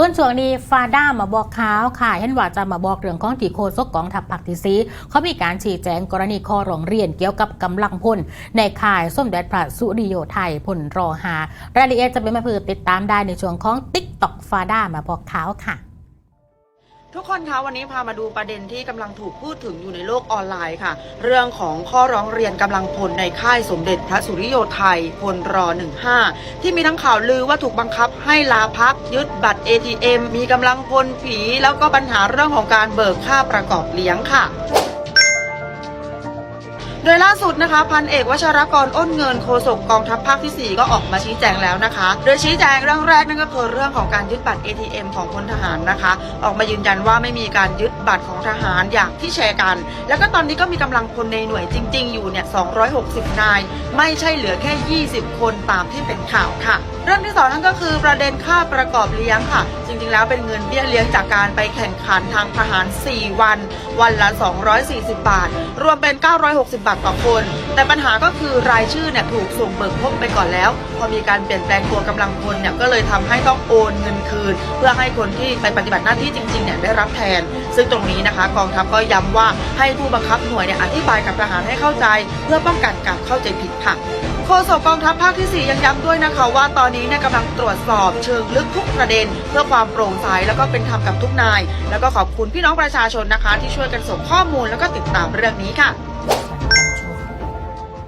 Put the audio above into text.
ส่วนช่วงนี้ฟาด้ามาบอกข่าวค่ะเห็นว่าจะมาบอกเรื่องของตีโคซกกองทัพผักที่สีเขามีการชี้แจงกรณีข้อร้องเรียนเกี่ยวกับกำลังพลในข่ายส้มแดดพระสุริโยไทยพลรอหารายละเอียดจะเป็นมาเพื่อติดตามได้ในช่วงของติ๊กต็อกฟาด้ามาบอกข่าวค่ะ ทุกคนคะวันนี้พามาดูประเด็นที่กำลังถูกพูดถึงอยู่ในโลกออนไลน์ค่ะ เรื่องของข้อร้องเรียนกำลังพลในค่ายสมเด็จพระสุริโยไทยพลร15 ที่มีทั้งข่าวลือว่าถูกบังคับให้ลาพักยึดบัตร ATM มีกำลังพลผี แล้วก็ปัญหาเรื่องของการเบิกค่าประกอบเลี้ยงค่ะ ดยล่าสุดนะคะพันเอกวชรกรอ้นเงินโฆษกกองทัพภาคที่ 4 ก็ออกมาชี้แจงแล้วนะคะ โดยชี้แจงเรื่องแรกนั่นก็คือเรื่องของการยึดบัตร ATM ของพลทหารนะคะ ออกมายืนยันว่าไม่มีการยึดบัตรของทหารอย่างที่แชร์กัน แล้วก็ตอนนี้ก็มีกำลังพลในหน่วยจริง ๆ อยู่เนี่ย 260 นาย ไม่ใช่เหลือแค่ 20 คนตามที่เป็นข่าวค่ะ เรื่องที่สองนั่นก็คือประเด็นค่าประกอบเลี้ยงค่ะ จริงๆ แล้วเป็นเงินเบี้ยเลี้ยงจากการไปแข่งขันทางทหาร 4 วัน วันละ 240 บาท รวมเป็น 960 บาทต่อคน แต่ปัญหาก็คือรายชื่อเนี่ยถูกส่งเบิกพบไปก่อนแล้ว พอมีการเปลี่ยนแปลงตัวกำลังพลเนี่ยก็เลยทำให้ต้องโอนเงินคืน เพื่อให้คนที่ไปปฏิบัติหน้าที่จริงๆเนี่ยได้รับแทน ซึ่งตรงนี้นะคะ กองทัพก็ย้ำว่าให้ผู้บังคับหน่วยเนี่ยอธิบายกับทหารให้เข้าใจ เพื่อป้องกันการเข้าใจผิดค่ะโฆษกกองทัพภาคที่ 4 ยังย้ำด้วยนะคะ ว่าตอนนี้เนี่ยกำลังตรวจสอบเชิงลึกทุกประเด็น เพื่อความโปร่งใสแล้วก็เป็นธรรมกับทุกนาย แล้วก็ขอบคุณพี่น้องประชาชนนะคะ ที่ช่วยกันส่งข้อมูลแล้วก็ติดตามเรื่องนี้ค่ะ